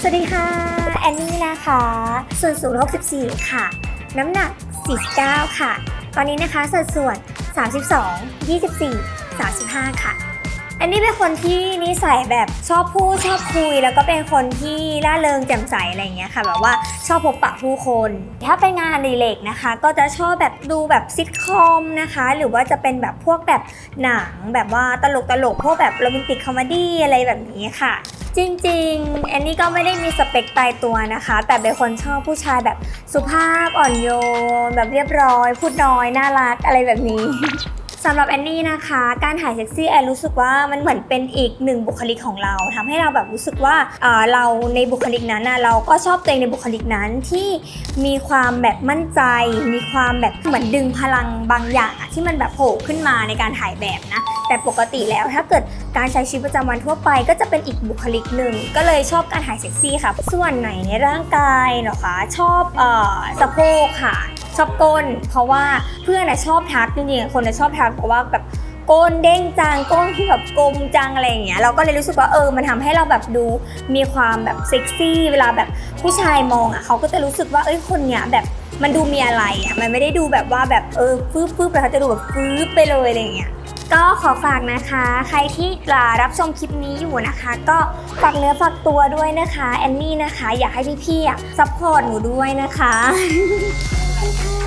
สวัสดีค่ะ แอนนี่นะคะ ส่วนสูง64 ค่ะ น้ำหนัก 49 ค่ะ ตอนนี้นะคะสัดส่วน 32 24 35 ค่ะ อันนี้เป็นคนที่นิสัยแบบชอบพูดชอบคุย แล้วก็เป็นคนที่ร่าเริงแจ่มใสอะไรอย่างเงี้ยค่ะ แบบว่าชอบพบปะผู้คน ถ้าเป็นงานดิเรกนะคะ ก็จะชอบแบบดูแบบซิทคอมนะคะ หรือว่าจะเป็นแบบพวกแบบหนังแบบว่าตลกตลกๆพวกแบบโรแมนติกคอมเมดี้อะไรแบบนี้ค่ะ จริงๆแอนนี่ก็ไม่ได้มีสเปคตายตัวนะคะ แต่เป็นคนชอบผู้ชายแบบสุภาพอ่อนโยน แบบเรียบร้อย พูดน้อยน่ารักอะไรแบบนี้ สำหรับแอนนี่นะคะ การถ่ายเซ็กซี่แอนรู้สึกว่ามันเหมือนเป็นอีกหนึ่งบุคลิกของเราทำให้เราแบบรู้สึกว่าเราในบุคลิกนั้นนะเราก็ชอบตัวเองในบุคลิกนั้นที่มีความแบบมั่นใจ มีความแบบเหมือนดึงพลังบางอย่างที่มันแบบโผล่ขึ้นมาในการถ่ายแบบนะ แต่ปกติแล้วถ้าเกิดการใช้ชีวิตประจำวันทั่วไปก็จะเป็นอีกบุคลิกหนึ่งก็เลยชอบการถ่ายเซ็กซี่ค่ะส่วนไหนในร่างกายเหรอคะชอบออสะโพกค่ะ ชอบก้น เพราะว่าเพื่อนอะชอบทักจริงๆคนอะชอบทักเพราะว่าแบบก้นเด้งจังก้นที่แบบกลมจังอะไรอย่างเงี้ยเราก็เลยรู้สึกว่าเออมันทำให้เราแบบดูมีความแบบเซ็กซี่เวลาแบบผู้ชายมองอะเขาก็จะรู้สึกว่าเอ้ยคนเนี้ยแบบมันดูมีอะไรอะมันไม่ได้ดูแบบว่าแบบเออฟืบฟืบแต่เขาจะดูแบบฟืบไปเลยอะไรอย่างเงี้ยก็ขอฝากนะคะ ใครที่รับชมคลิปนี้อยู่นะคะ ก็ฝากเนื้อฝากตัวด้วยนะคะแอนนี่นะคะ อยากให้พี่ๆอะซัพพอร์ตหนูด้วยนะคะ Bye.